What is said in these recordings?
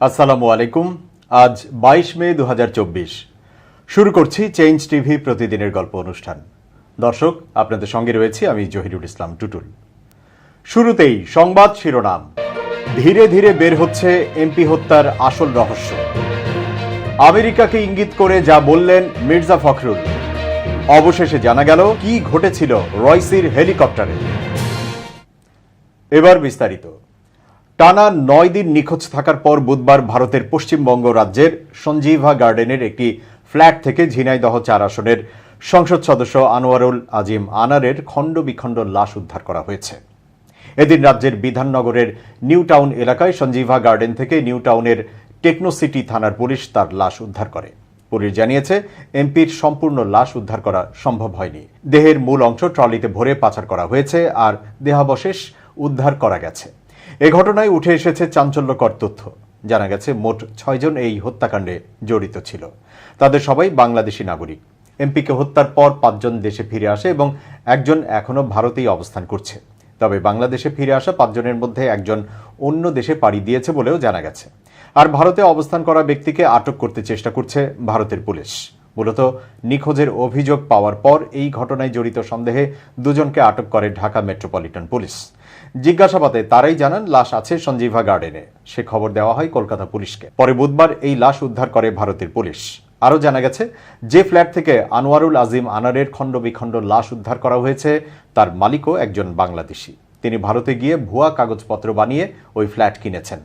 আসসালামু আলাইকুম। আজ বাইশ মে দু শুরু করছি চেঞ্জ টিভি প্রতিদিনের গল্প অনুষ্ঠান। দর্শক, আপনাদের সঙ্গে রয়েছি আমি জহিরুল ইসলাম টুটুল। শুরুতেই সংবাদ শিরোনাম। ধীরে ধীরে বের হচ্ছে এমপি হত্যার আসল রহস্য। আমেরিকাকে ইঙ্গিত করে যা বললেন মির্জা ফখরুল। অবশেষে জানা গেল কি ঘটেছিল রয়সির হেলিকপ্টারে। এবার বিস্তারিত। টানা নয় দিন নিখোঁজ থাকার পর বুধবার ভারতের পশ্চিমবঙ্গ রাজ্যের সঞ্জীভা গার্ডেনের একটি ফ্ল্যাট থেকে ঝিনাইদহ চার আসনের সংসদ সদস্য আনোয়ারুল আজিম আনারের খণ্ড বিখণ্ড লাশ উদ্ধার করা হয়েছে। এদিন রাজ্যের বিধাননগরের নিউ টাউন এলাকায় সঞ্জীভা গার্ডেন থেকে নিউ টাউনের টেকনোসিটি থানার পুলিশ তার লাশ উদ্ধার করে। পুলিশ জানিয়েছে, এমপির সম্পূর্ণ লাশ উদ্ধার করা সম্ভব হয়নি। দেহের মূল অংশ ট্রলিতে ভরে পাচার করা হয়েছে আর দেহাবশেষ উদ্ধার করা গেছে। এ ঘটনায় উঠে এসেছে চাঞ্চল্যকর তথ্য। জানা গেছে, মোট ছয়জন এই হত্যাকাণ্ডে জড়িত ছিল। তাদের সবাই বাংলাদেশি নাগরিক। এমপিকে হত্যার পর পাঁচজন দেশে ফিরে আসে এবং একজন এখনও ভারতেই অবস্থান করছে। তবে বাংলাদেশে ফিরে আসা পাঁচজনের মধ্যে একজন অন্য দেশে পাড়ি দিয়েছে বলেও জানা গেছে। আর ভারতে অবস্থান করা ব্যক্তিকে আটক করতে চেষ্টা করছে ভারতের পুলিশ। মূলত নিখোঁজের অভিযোগ পাওয়ার পর এই ঘটনায় জড়িত সন্দেহে দুজনকে আটক করে ঢাকা মেট্রোপলিটন পুলিশ। জিজ্ঞাসাবাদে তারাই জানান, লাশ আছে সঞ্জীভা গার্ডেনে। সে খবর দেওয়া হয় কলকাতা পুলিশকে। পরে বুধবার এই লাশ উদ্ধার করে ভারতের পুলিশ। আরও জানা গেছে, যে ফ্ল্যাট থেকে আনোয়ারুল আজিম আনারের খণ্ড বিখণ্ড লাশ উদ্ধার করা হয়েছে, তার মালিকও একজন বাংলাদেশি। তিনি ভারতে গিয়ে ভুয়া কাগজপত্র বানিয়ে ওই ফ্ল্যাট কিনেছেন।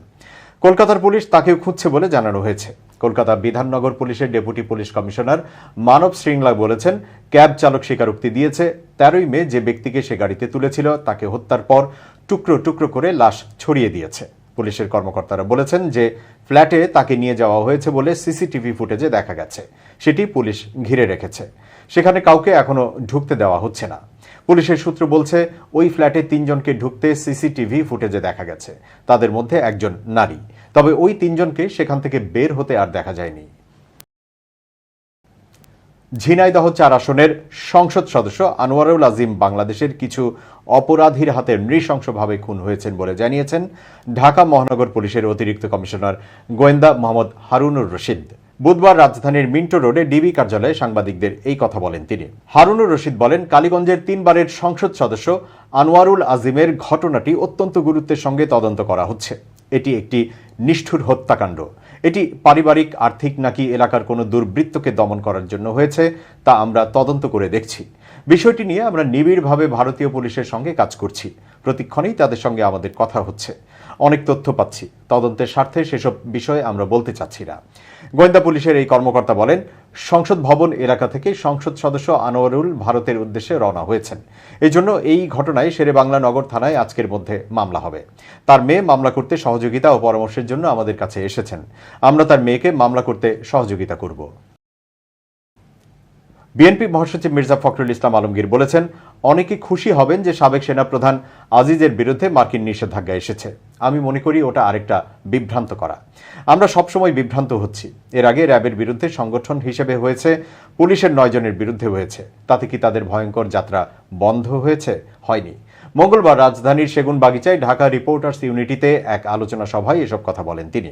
কলকাতার পুলিশ তাকেও খুঁজছে বলে জানানো হয়েছে। কলকাতা বিধাননগর পুলিশের deputy police commissioner Manab Shringla বলেছেন, ক্যাব চালক স্বীকারোক্তি দিয়েছে, তেরোই মে যে ব্যক্তিকে সে গাড়িতে তুলেছিল তাকে হত্যার পর টুকরো টুকরো করে লাশ ছড়িয়ে দিয়েছে। পুলিশের কর্মকর্তারা বলেছেন যে ফ্ল্যাটে তাকে নিয়ে যাওয়া হয়েছে বলে সিসিটিভি ফুটেজে দেখা গেছে। সেটি পুলিশ ঘিরে রেখেছে। সেখানে কাউকে এখনও ঢুকতে দেওয়া হচ্ছে না। পুলিশের সূত্র বলছে, ওই ফ্ল্যাটে তিনজনকে ঢুকতে সিসিটিভি ফুটেজে দেখা গেছে। তাদের মধ্যে একজন নারী। তবে ওই তিনজনকে সেখান থেকে বের হতে আর দেখা যায়নি। ঝিনাইদহ চার আসনের সংসদ সদস্য আনোয়ারুল আজিম বাংলাদেশের কিছু অপরাধীর হাতে নৃশংসভাবে খুন হয়েছেন বলে জানিয়েছেন ঢাকা মহানগর পুলিশের অতিরিক্ত কমিশনার গোয়েন্দা মোহাম্মদ হারুনুর রশিদ। বুধবার রাজধানীর মিন্টো রোডে ডিবি কার্যালয়ে সাংবাদিকদের এই কথা বলেন তিনি। হারুনুর রশিদ বলেন, কালীগঞ্জের তিনবারের সংসদ সদস্য আনোয়ারুল আজিমের ঘটনাটি অত্যন্ত গুরুত্বের সঙ্গে তদন্ত করা হচ্ছে। এটি একটি নিষ্ঠুর হত্যাকাণ্ড। এটি পারিবারিক, আর্থিক নাকি এলাকার কোনো দুর্বৃত্তকে দমন করার জন্য হয়েছে, তা আমরা তদন্ত করে দেখছি। বিষয়টি নিয়ে আমরা নিবিড়ভাবে ভারতীয় পুলিশের সঙ্গে কাজ করছি। প্রতিক্ষণেই তাদের সঙ্গে আমাদের কথা হচ্ছে। অনেক তথ্য পাচ্ছি। তদন্তের স্বার্থে সেসব বিষয়ে আমরা বলতে চাচ্ছি না। গোয়েন্দা পুলিশের এই কর্মকর্তা বলেন, সংসদ ভবন এলাকা থেকে সংসদ সদস্য আনোয়ারুল ভারতের উদ্দেশ্যে রওনা হয়েছেন। এই জন্য এই ঘটনায় শেরে বাংলা নগর থানায় আজকের মধ্যে মামলা হবে। তার মেয়ে মামলা করতে সহযোগিতা ও পরামর্শের জন্য আমাদের কাছে এসেছেন। আমরা তার মেয়েকে মামলা করতে সহযোগিতা করব। বিএনপি মহাসচিব মির্জা ফখরুল ইসলাম আলমগীর বলেছেন, অনেকে খুশি হবেন যে সাবেক সেনাপ্রধান আজিজের বিরুদ্ধে মার্কিন নিষেধাজ্ঞা এসেছে। আমি মনে করি ওটা আরেকটা বিভ্রান্ত করা। আমরা সবসময় বিভ্রান্ত হচ্ছি। এর আগে র্যাবের বিরুদ্ধে সংগঠন হিসেবে হয়েছে, পুলিশের নয়জনের বিরুদ্ধে হয়েছে। তাতে কি তাদের ভয়ঙ্কর যাত্রা বন্ধ হয়েছে? হয়নি। মঙ্গলবার রাজধানীর সেগুন বাগিচায় ঢাকা রিপোর্টার্স ইউনিটিতে এক আলোচনা সভায় এসব কথা বলেন তিনি।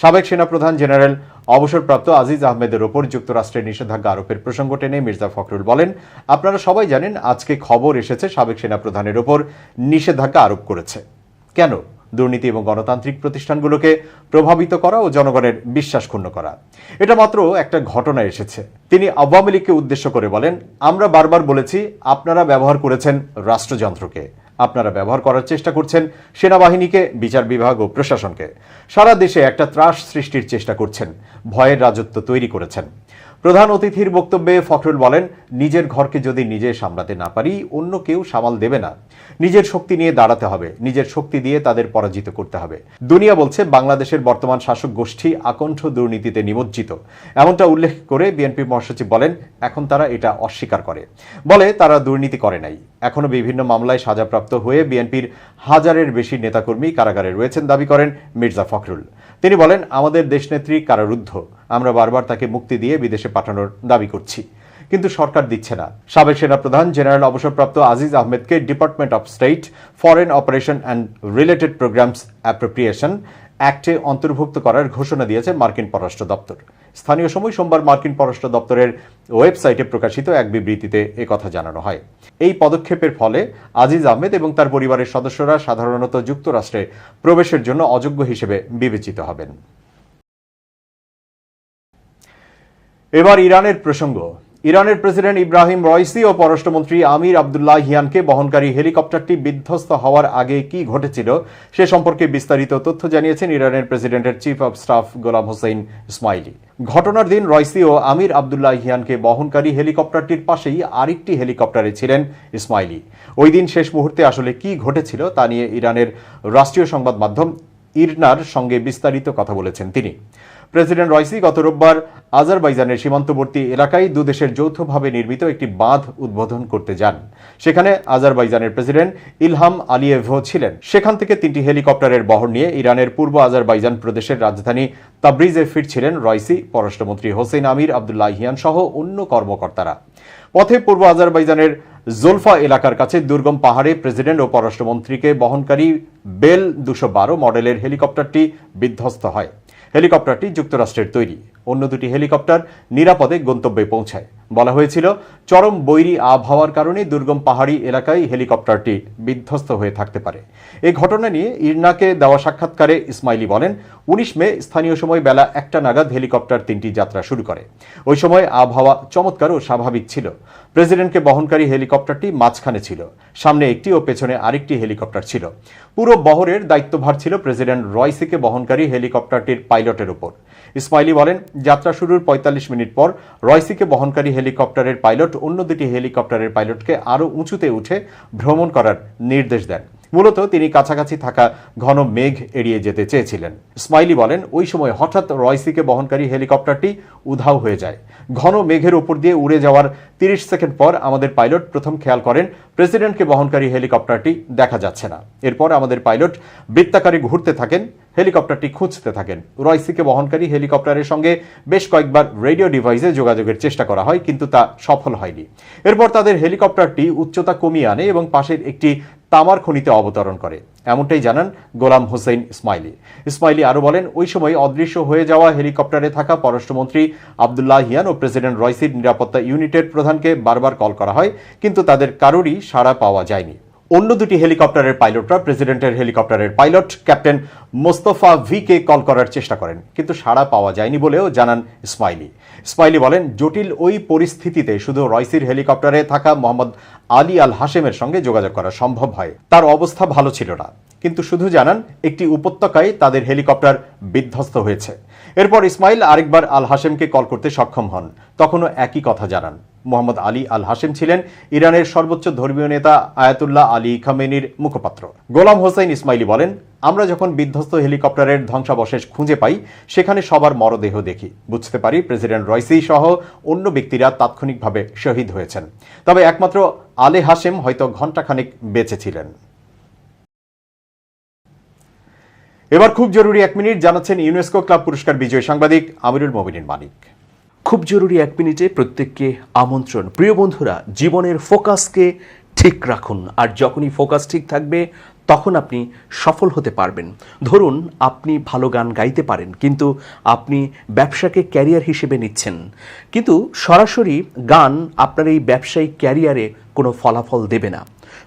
সাবেক সেনাপ্রধান জেনারেল, অবসরপ্রাপ্ত আজিজ আহমেদের ওপর যুক্তরাষ্ট্রের নিষেধাজ্ঞা আরোপের প্রসঙ্গ টেনে মির্জা ফখরুল বলেন, আপনারা সবাই জানেন আজকে খবর এসেছে সাবেক সেনাপ্রধানের ওপর নিষেধাজ্ঞা আরোপ করেছে। কেন? দুর্নীতি এবং গণতান্ত্রিক প্রতিষ্ঠানগুলোকে প্রভাবিত করা ও জনগণের বিশ্বাস ক্ষুণ্ণ করা। এটা মাত্র একটা ঘটনা এসেছে। তিনি আওয়ামী লীগকে উদ্দেশ্য করে বলেন, আমরা বারবার বলেছি, আপনারা ব্যবহার করেছেন রাষ্ট্রযন্ত্রকে। আপনারা ব্যবহার করার চেষ্টা করছেন সেনাবাহিনীকে, বিচার বিভাগ ও প্রশাসনকে। সারা দেশে একটা ত্রাস সৃষ্টির চেষ্টা করছেন। ভয়ের রাজত্ব তৈরি করেছেন। প্রধান অতিথির বক্তব্যে ফখরুল বলেন, নিজের ঘরকে যদি নিজে সামলাতে না পারি, অন্য কেউ সামাল দেবে না। নিজের শক্তি নিয়ে দাঁড়াতে হবে, নিজের শক্তি দিয়ে তাদের পরাজিত করতে হবে। দুনিয়া বলছে, বাংলাদেশের বর্তমান শাসক গোষ্ঠী আকণ্ঠ দুর্নীতিতে নিমজ্জিত। এমনটা উল্লেখ করে বিএনপি মহাসচিব বলেন, এখন তারা এটা অস্বীকার করে। বলে, তারা দুর্নীতি করে নাই। এখনও বিভিন্ন মামলায় সাজাপ্রাপ্ত হয়ে বিএনপির হাজারের বেশি নেতাকর্মী কারাগারে রয়েছেন, দাবি করেন মির্জা ফখরুল। তিনি বলেন, আমাদের দেশনেত্রী কারারুদ্ধ। আমরা বারবার তাকে মুক্তি দিয়ে বিদেশে পাঠানোর দাবি করছি। কিন্তু সরকার দিচ্ছে না। সাবেক সেনাপ্রধান জেনারেল অবসরপ্রাপ্ত আজিজ আহমেদকে department of state foreign operation and related programs appropriation অ্যাক্টে অন্তর্ভুক্ত করার ঘোষণা দিয়েছে মার্কিন পররাষ্ট্র দপ্তর। স্থানীয় সময় সোমবার মার্কিন পররাষ্ট্র দপ্তরের ওয়েবসাইটে প্রকাশিত এক বিবৃতিতে কথা জানানো হয়। এই পদক্ষেপের ফলে আজিজ আহমেদ এবং তার পরিবারের সদস্যরা সাধারণত যুক্তরাষ্ট্রে প্রবেশের জন্য অযোগ্য হিসেবে বিবেচিত হবেন। এবার ইরানের প্রসঙ্গ। ইরানের প্রেসিডেন্ট ইব্রাহিম রয়সি ও পররাষ্ট্রমন্ত্রী আমির আবদুল্লাহ হিয়ানকে বহনকারী হেলিকপ্টারটি বিধ্বস্ত হওয়ার আগে কি ঘটেছিল সে সম্পর্কে বিস্তারিত তথ্য জানিয়েছেন ইরানের প্রেসিডেন্টের chief of staff Gholam Hossein Esmaili. ঘটনার দিন রয়সি ও আমির আবদুল্লাহ হিয়ানকে বহনকারী হেলিকপ্টারটির পাশেই আরেকটি হেলিকপ্টারে ছিলেন ইসমাইলি। ওই দিন শেষ মুহূর্তে আসলে কি ঘটেছিল তা নিয়ে ইরানের রাষ্ট্রীয় সংবাদ মাধ্যম ইরনার সঙ্গে বিস্তারিত কথা বলেছেন তিনি। প্রেসিডেন্ট রয়সি গত রোববার আজারবাইজানের সীমান্তবর্তী এলাকায় দুদেশের যৌথভাবে নির্মিত একটি বাঁধ উদ্বোধন করতে যান। সেখানে আজারবাইজানের প্রেসিডেন্ট ইলহাম আলিয়েভও ছিলেন। সেখান থেকে তিনটি হেলিকপ্টারের বহর নিয়ে ইরানের পূর্ব আজারবাইজান প্রদেশের রাজধানী তাব্রিজে ফিরছিলেন রয়সি, পররাষ্ট্রমন্ত্রী হোসেন আমির আবদুল্লাহ হিয়ান সহ অন্য কর্মকর্তারা। পথে পূর্ব আজারবাইজানের জোলফা এলাকার কাছে দুর্গম পাহাড়ে প্রেসিডেন্ট ও পররাষ্ট্রমন্ত্রীকে বহনকারী বেল দুশো মডেলের হেলিকপ্টারটি বিধ্বস্ত হয়। হেলিকপ্টারটি যুক্তরাষ্ট্রের তৈরি। অন্য দুটি হেলিকপ্টার নিরাপদে গন্তব্যে পৌঁছায়। বলা হয়েছিল, চরম বৈরী আবহাওয়ার কারণে দুর্গম পাহাড়ি এলাকায় হেলিকপ্টারটি বিধ্বস্ত হয়ে থাকতে পারে। এই ঘটনা নিয়ে ইরনাকে দেওয়া সাক্ষাৎকারে ইসমাইলি বলেন, উনিশ মে স্থানীয় সময় বেলা একটা নাগাদ হেলিকপ্টার তিনটি যাত্রা শুরু করে। ওই সময় আবহাওয়া চমৎকার ও স্বাভাবিক ছিল। প্রেসিডেন্টকে বহনকারী হেলিকপ্টারটি মাঝখানে ছিল, সামনে একটি ও পেছনে আরেকটি হেলিকপ্টার ছিল। পুরো বহরের দায়িত্বভার ছিল প্রেসিডেন্ট রয়সিকে বহনকারী হেলিকপ্টারটির পাইলটের উপর ইসমাইলি বলেন যাত্রা শুরুর ৪৫ মিনিট পর রয়সিকে বহনকারী হেলিকপ্টারের পাইলট অন্য দুটি হেলিকপ্টারের পাইলটকে আরও উঁচুতে উঠে ভ্রমণ করার নির্দেশ দেন। মূলত তিনি কাছাকাছি থাকা ঘন মেঘ এড়িয়ে যেতে চেয়েছিলেন। স্মাইলি বলেন, ওই সময় হঠাৎ রয়সিকে বহনকারী হেলিকপ্টারটি উধাও হয়ে যায়। ঘন মেঘের উপর দিয়ে উড়ে যাওয়ার তিরিশ সেকেন্ড পর আমাদের পাইলট প্রথম খেয়াল করেন, প্রেসিডেন্টকে বহনকারী হেলিকপ্টারটি দেখা যাচ্ছে না। এরপর আমাদের পাইলট বৃত্তাকারে ঘুরতে থাকেন, হেলিকপ্টারটি খুঁজতে থাকেন। রয়সিকে বহনকারী হেলিকপ্টারের সঙ্গে বেশ কয়েকবার রেডিও ডিভাইসে যোগাযোগের চেষ্টা করা হয়, কিন্তু তা সফল হয়নি। এরপর তাদের হেলিকপ্টারটি উচ্চতা কমিয়ে আনে এবং পাশের একটি তামার খনিতে অবতরণ করে। এমনটাই জানান গোলাম হোসেন ইসমাইলি। ইসমাইলি আরও বলেন, ওই সময় অদৃশ্য হয়ে যাওয়া হেলিকপ্টারে থাকা পররাষ্ট্রমন্ত্রী আবদুল্লাহ হিয়ান ও প্রেসিডেন্ট রয়সির নিরাপত্তা ইউনিটের প্রধানকে বারবার কল করা হয়, কিন্তু তাদের কারোরই সাড়া পাওয়া যায়নি। অন্য দুটি হেলিকপ্টারের পাইলটরা প্রেসিডেন্টের হেলিকপ্টারের পাইলট, ক্যাপ্টেন মোস্তফা ভিকে কল করার চেষ্টা করেন, কিন্তু সাড়া পাওয়া যায়নি বলেও জানান ইসমাইলি। ইসমাইলি বলেন, জটিল ওই পরিস্থিতিতে শুধু রয়সির হেলিকপ্টারে থাকা মোহাম্মদ আলী আল হাসেমের সঙ্গে যোগাযোগ করা সম্ভব হয়। তার অবস্থা ভালো ছিল না। কিন্তু শুধু জানান, একটি উপত্যকায় তাদের হেলিকপ্টার বিধ্বস্ত হয়েছে। এরপর ইসমাইল আরেকবার আল হাশেমকে কল করতে সক্ষম হন। তখনও একই কথা জানান। মোহাম্মদ আলী আল হাশেম ছিলেন ইরানের সর্বোচ্চ ধর্মীয় নেতা আয়াতুল্লাহ আলী খামেনির মুখপাত্র। গোলাম হোসেন ইসমাইলি বলেন, আমরা যখন বিধ্বস্ত হেলিকপ্টারের ধ্বংসাবশেষ খুঁজে পাই, সেখানে সবার মরদেহ দেখি। বুঝতে পারি প্রেসিডেন্ট রয়সি সহ অন্য ব্যক্তিরা তাৎক্ষণিকভাবে শহীদ হয়েছেন। তবে একমাত্র আলে হাশেম হয়তো ঘণ্টাখানেক বেঁচে ছিলেন। এবার খুব জরুরি এক মিনিট জানাচ্ছেন ইউনেস্কো ক্লাব পুরস্কার বিজয়ী সাংবাদিক আমিরুল মমিনিন মালিক। খুব জরুরি এক মিনিটে প্রত্যেককে আমন্ত্রণ। প্রিয় বন্ধুরা, জীবনের ফোকাসকে ঠিক রাখুন। আর যখনই ফোকাস ঠিক থাকবে, তখন আপনি সফল হতে পারবেন। ধরুন, আপনি ভালো গান গাইতে পারেন, কিন্তু আপনি ব্যবসাকে ক্যারিয়ার হিসেবে নিচ্ছেন। কিন্তু সরাসরি গান আপনার এই ব্যবসায়িক ক্যারিয়ারে কোনো ফলাফল দেবে না।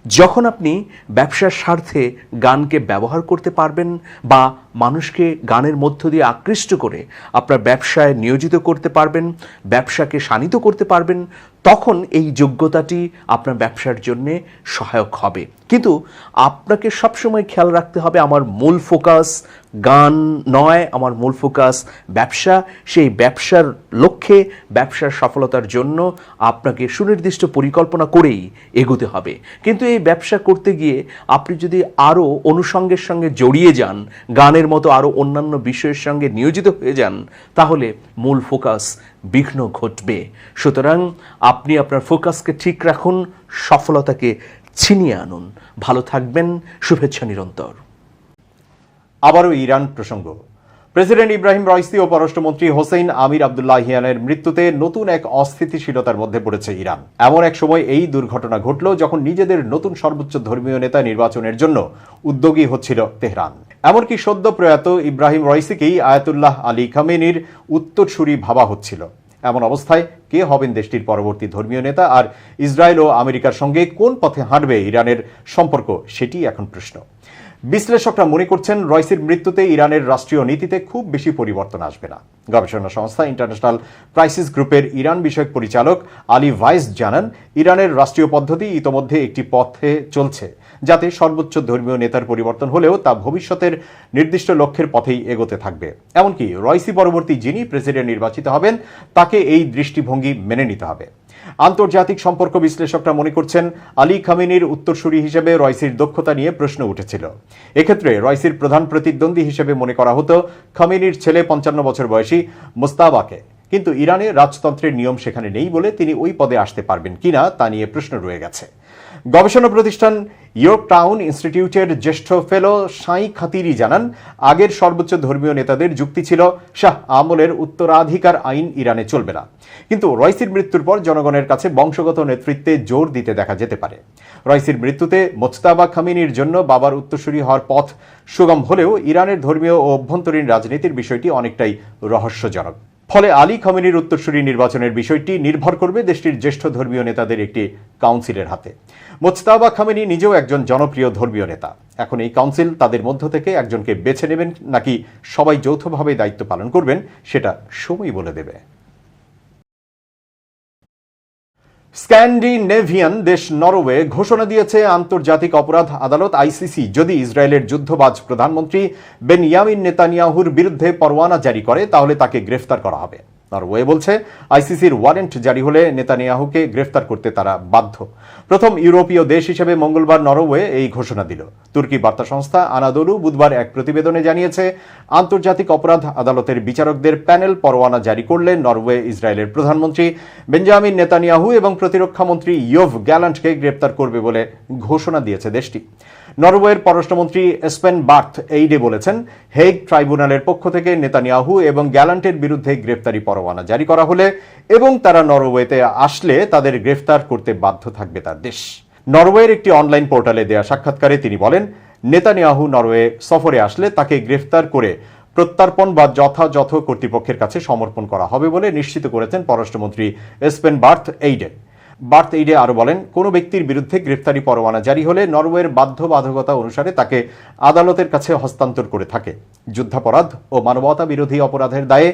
যখন আপনি ব্যবসার স্বার্থে গানকে ব্যবহার করতে পারবেন বা মানুষকে গানের মধ্য দিয়ে আকৃষ্ট করে আপনার ব্যবসায় নিয়োজিত করতে পারবেন, ব্যবসাকে শানিত করতে পারবেন তখন এই যোগ্যতাটি আপনার ব্যবসার জন্য সহায়ক হবে। কিন্তু আপনাকে সবসময় খেয়াল রাখতে হবে আমার মূল ফোকাস গান নয়, আমার মূল ফোকাস ব্যবসা। সেই ব্যবসার লক্ষ্যে, ব্যবসার সফলতার জন্য আপনাকে সুনির্দিষ্ট পরিকল্পনা করেই এগোতে হবে। কিন্তু এই ব্যবসা করতে গিয়ে আপনি যদি আরও অনুষঙ্গের সঙ্গে জড়িয়ে যান, গানের মতো আরও অন্যান্য বিষয়ের সঙ্গে নিয়োজিত হয়ে যান, তাহলে মূল ফোকাস বিঘ্ন ঘটবে। সুতরাং আপনি আপনার ফোকাসকে ঠিক রাখুন, সফলতাকে ছিনিয়ে আনুন। ভালো থাকবেন, শুভেচ্ছা নিরন্তর। আবারও ইরান প্রসঙ্গ। প্রেসিডেন্ট ইব্রাহিম রয়সি ও পররাষ্ট্রমন্ত্রী হোসেন আমির আবদুল্লাহ হিয়ানের মৃত্যুতে নতুন এক অস্থিতিশীলতার মধ্যে পড়েছে ইরান। এমন এক সময় এই দুর্ঘটনা ঘটল যখন নিজেদের নতুন সর্বোচ্চ ধর্মীয় নেতা নির্বাচনের জন্য উদ্যোগী হচ্ছিল তেহরান। এমনকি সদ্য প্রয়াত ইব্রাহিম রইসিকেই আয়াতুল্লাহ আলী খামেনির উত্তরসূরি ভাবা হচ্ছিল। এমন অবস্থায় কে হবেন দেশটির পরবর্তী ধর্মীয় নেতা আর ইসরায়েল ও আমেরিকার সঙ্গে কোন পথে হাঁটবে ইরানের সম্পর্ক সেটি এখন প্রশ্ন। বিশ্লেষকরা মনে করছেন রয়সির মৃত্যুতে ইরানের রাষ্ট্রীয় নীতিতে খুব বেশি পরিবর্তন আসবে না। গবেষণা সংস্থা ইন্টারন্যাশনাল ক্রাইসিস গ্রুপের ইরান বিষয়ক পরিচালক আলী ভাইস জানান, ইরানের রাষ্ট্রীয় পদ্ধতি ইতোমধ্যে একটি পথে চলছে। যাতে সর্বোচ্চ ধর্মীয় নেতার পরিবর্তন হলেও তা ভবিষ্যতের নির্দিষ্ট লক্ষ্যের পথেই এগোতে থাকবে। এমনকি রয়সি পরবর্তী যিনি প্রেসিডেন্ট নির্বাচিত হবেন, তাকে এই দৃষ্টিভঙ্গি মেনে নিতে হবে। আন্তর্জাতিক সম্পর্ক বিশ্লেষকরা মনে করছেন, আলী খামেনির উত্তরসূরি হিসেবে রয়সির দক্ষতা নিয়ে প্রশ্ন উঠেছিল। এক্ষেত্রে রয়সির প্রধান প্রতিদ্বন্দ্বী হিসেবে মনে করা হতো, খামেনির ছেলে পঞ্চান্ন বছর বয়সী মোস্তাবাকে। কিন্তু ইরানে রাজতন্ত্রের নিয়ম সেখানে নেই বলে তিনি ওই পদে আসতে পারবেন কিনা তা নিয়ে প্রশ্ন রয়ে গেছে। গবেষণা প্রতিষ্ঠান ইয়র্ক টাউন ইনস্টিটিউটের জ্যেষ্ঠ ফেলো সাঁই খাতিরি জানান, আগের সর্বোচ্চ ধর্মীয় নেতাদের যুক্তি ছিল, শাহ আমলের উত্তরাধিকার আইন ইরানে চলবে না। কিন্তু রয়সির মৃত্যুর পর জনগণের কাছে বংশগত নেতৃত্বে জোর দিতে দেখা যেতে পারে। রয়সির মৃত্যুতে মোস্তাবা খামিনির জন্য বাবার উত্তরসূরি হওয়ার পথ সুগম হলেও ইরানের ধর্মীয় ও অভ্যন্তরীণ রাজনীতির বিষয়টি অনেকটাই রহস্যজনক। ফলে আলী খামেনির উত্তরসূরি নির্বাচনের বিষয়টি নির্ভর করবে দেশটির জ্যেষ্ঠ ধর্মীয় নেতাদের একটি কাউন্সিলের হাতে। মোস্তাবা খামেনি নিজেও একজন জনপ্রিয় ধর্মীয় নেতা। এখন এই কাউন্সিল তাদের মধ্য থেকে একজনকে বেছে নেবেন নাকি সবাই যৌথভাবে দায়িত্ব পালন করবেন সেটা সময় বলে দেবে। স্ক্যান্ডিনেভিয়ান দেশ নরওয়ে ঘোষণা দিয়েছে আন্তর্জাতিক অপরাধ আদালত, আইসিসি, যদি ইসরায়েলের যুদ্ধবাজ প্রধানমন্ত্রী বেনিয়ামিন নেতানিয়াহুর বিরুদ্ধে পরোয়ানা জারি করে, তাহলে তাকে গ্রেফতার করা হবে। নরওয়ে বলছে, আইসিসির ওয়ারেন্ট জারি হলে নেতানিয়াহুকে গ্রেফতার করতে তারা বাধ্য। প্রথম ইউরোপীয় দেশ হিসেবে মঙ্গলবার নরওয়ে এই ঘোষণা দিল। তুর্কি বার্তা সংস্থা আনাদোলু বুধবার এক প্রতিবেদনে জানিয়েছে, আন্তর্জাতিক অপরাধ আদালতের বিচারকদের প্যানেল পরোয়ানা জারি করলে নরওয়ে ইসরায়েলের প্রধানমন্ত্রী বেঞ্জামিন নেতানিয়াহু এবং প্রতিরক্ষা মন্ত্রী ইয়োভ গ্যালান্টকে গ্রেপ্তার করবে বলে ঘোষণা দিয়েছে দেশটি। নরওয়ের পররাষ্ট্রমন্ত্রী স্পেন বার্থ এইডে বলেছেন, হেগ ট্রাইব্যুনালের পক্ষ থেকে নেতানিয়াহু এবং গ্যালান্টের বিরুদ্ধে গ্রেফতারি পরোয়ানা জারি করা হলে এবং তারা নরওয়েতে আসলে তাদের গ্রেফতার করতে বাধ্য থাকবে তার দেশ। নরওয়ের একটি অনলাইন পোর্টালে দেয়া সাক্ষাৎকারে তিনি বলেন, নেতানিয়াহু নরওয়ে সফরে আসলে তাকে গ্রেফতার করে প্রত্যার্পণ বা যথাযথ কর্তৃপক্ষের কাছে সমর্পণ করা হবে বলে নিশ্চিত করেছেন পররাষ্ট্রমন্ত্রী Espen Barth Eide. Barth Eide আরও বলেন, কোনো ব্যক্তির বিরুদ্ধে গ্রেফতারি পরোয়ানা জারি হলে নরওয়ের বাধ্যবাধকতা অনুসারে তাকে আদালতের কাছে হস্তান্তর করে থাকে। যুদ্ধাপরাধ ও মানবতা বিরোধী অপরাধের দায়ে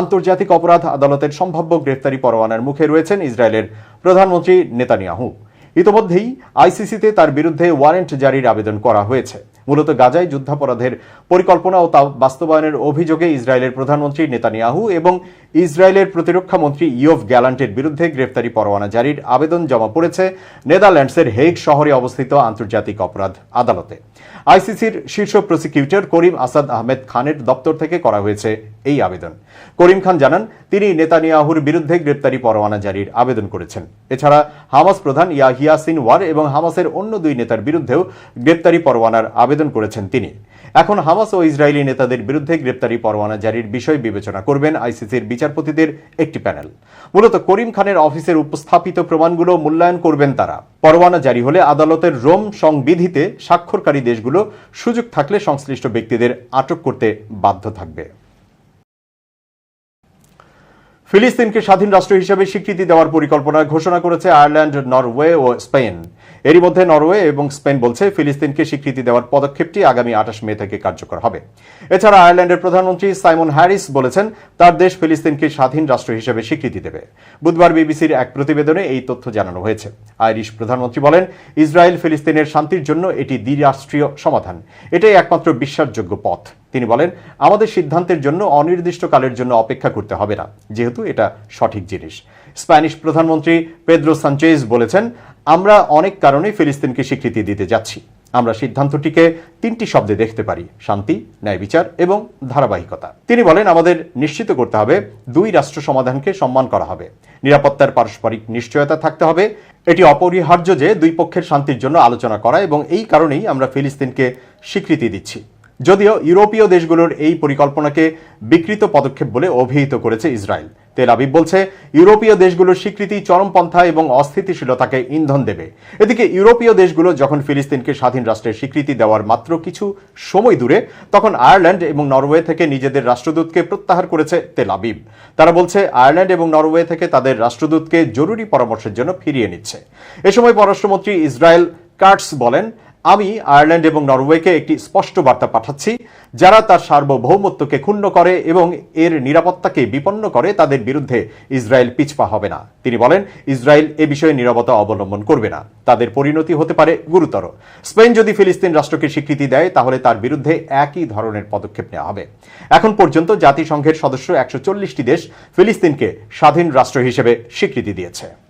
আন্তর্জাতিক অপরাধ আদালতের সম্ভাব্য গ্রেফতারি পরোয়ানার মুখে রয়েছেন ইসরায়েলের প্রধানমন্ত্রী নেতানিয়াহু। ইতোমধ্যেই আইসিসিতে তার বিরুদ্ধে ওয়ারেন্ট জারির আবেদন করা হয়েছে। মূলত গাজায় যুদ্ধাপরাধের পরিকল্পনা ও তা বাস্তবায়নের অভিযোগে ইসরায়েলের প্রধানমন্ত্রী নেতানিয়াহু এবং ইসরায়েলের প্রতিরক্ষা মন্ত্রী ইয়ফ গ্যালান্টের বিরুদ্ধে গ্রেফতারি পরোয়ানা জারির আবেদন জমা পড়েছে নেদারল্যান্ডসের হেগ শহরে অবস্থিত আন্তর্জাতিক অপরাধ আদালতে। আইসিসির শীর্ষ প্রসিকিউটর করিম আসাদ আহমেদ খানের দপ্তর থেকে করা হয়েছে এই আবেদন। করিম খান জানান, তিনি নেতানিয়াহুর বিরুদ্ধে গ্রেপ্তারি পরোয়ানা জারির আবেদন করেছেন। এছাড়া হামাস প্রধান ইয়াহিয়া সিনওয়ার এবং হামাসের অন্য দুই নেতার বিরুদ্ধেও গ্রেপ্তারি পরোয়ানার আবেদন করেছেন তিনি। এখন হামাস ও ইসরায়েলি নেতাদের বিরুদ্ধে গ্রেপ্তারি পরোয়ানা জারির বিষয় বিবেচনা করবেন আইসিসির বিচারপতিদের একটি প্যানেল। মূলত করিম খানের অফিসের উপস্থাপিত প্রমাণগুলো মূল্যায়ন করবেন তারা। পরোয়ানা জারি হলে আদালতের রোম সংবিধিতে স্বাক্ষরকারী দেশগুলো সুযোগ থাকলে সংশ্লিষ্ট ব্যক্তিদের আটক করতে বাধ্য থাকবে। ফিলিস্তিনকে স্বাধীন রাষ্ট্র হিসেবে স্বীকৃতি দেওয়ার পরিকল্পনা ঘোষণা করেছে আয়ারল্যান্ড, নরওয়ে ও স্পেন। এরই মধ্যে নরওয়ে এবং স্পেন বলছে ফিলিস্তিনকে স্বীকৃতি দেওয়ার পদক্ষেপটি আগামী আঠাশ মে থেকে কার্যকর হবে। এছাড়া আয়ারল্যান্ডের প্রধানমন্ত্রী সাইমন হ্যারিস বলেছেন, তার দেশ ফিলিস্তিনকে স্বাধীন রাষ্ট্র হিসেবে স্বীকৃতি দেবে। বুধবার বিবিসির এক প্রতিবেদনে এই তথ্য জানানো হয়েছে। আইরিশ প্রধানমন্ত্রী বলেন, ইসরায়েল ফিলিস্তিনের শান্তির জন্য এটি দ্বিরাষ্ট্রীয় সমাধান। এটাই একমাত্র বিশ্বাসযোগ্য পথ। তিনি বলেন, আমাদের সিদ্ধান্তের জন্য অনির্দিষ্টকালের জন্য অপেক্ষা করতে হবে না। যেহেতু এটা সঠিক জিনিস। স্প্যানিশ প্রধানমন্ত্রী পেদ্রো সানচেজ বলেছেন আমরা অনেক কারণে ফিলিস্তিনকে স্বীকৃতি দিতে যাচ্ছি। আমরা সিদ্ধান্তটিকে তিনটি শব্দে দেখতে পারি, শান্তি, ন্যায় বিচার এবং ধারাবাহিকতা। তিনি বলেন, আমাদের নিশ্চিত করতে হবে, দুই রাষ্ট্র সমাধানকে সম্মান করা হবে। নিরাপত্তার পারস্পরিক নিশ্চয়তা থাকতে হবে। এটি অপরিহার্য যে দুই পক্ষের শান্তির জন্য আলোচনা করা এবং এই কারণেই আমরা ফিলিস্তিনকে স্বীকৃতি দিচ্ছি। যদিও ইউরোপীয় দেশগুলোর এই পরিকল্পনাকে বিকৃত পদক্ষেপ বলে অভিহিত করেছে ইসরায়েল। তেল আবিব বলছে, ইউরোপীয় দেশগুলোর স্বীকৃতি চরমপন্থা এবং অস্থিতিশীলতাকে ইন্ধন দেবে। এদিকে ইউরোপীয় দেশগুলো যখন ফিলিস্তিনকে স্বাধীন রাষ্ট্রের স্বীকৃতি দেওয়ার মাত্র কিছু সময় দূরে, তখন আয়ারল্যান্ড এবং নরওয়ে থেকে নিজেদের রাষ্ট্রদূতকে প্রত্যাহার করেছে তেল আবিব। তারা বলছে, আয়ারল্যান্ড এবং নরওয়ে থেকে তাদের রাষ্ট্রদূতকে জরুরি পরামর্শের জন্য ফিরিয়ে নিচ্ছে। এ সময় পররাষ্ট্রমন্ত্রী ইসরায়েল কার্টস বলেন আমি আয়ারল্যান্ড এবং নরওয়েকে একটি স্পষ্ট বার্তা পাঠাচ্ছি। যারা তার সার্বভৌমত্বকে ক্ষুণ্ণ করে এবং এর নিরাপত্তাকে বিপন্ন করে, তাদের বিরুদ্ধে ইসরায়েল পিছপা হবে না। তিনি বলেন, ইসরায়েল এ বিষয়ে নিরাপত্তা অবলম্বন করবে না। তাদের পরিণতি হতে পারে গুরুতর। স্পেন যদি ফিলিস্তিন রাষ্ট্রকে স্বীকৃতি দেয়, তাহলে তার বিরুদ্ধে একই ধরনের পদক্ষেপ নেওয়া হবে। এখন পর্যন্ত জাতিসংঘের সদস্য একশো দেশ ফিলিস্তিনকে স্বাধীন রাষ্ট্র হিসেবে স্বীকৃতি দিয়েছে।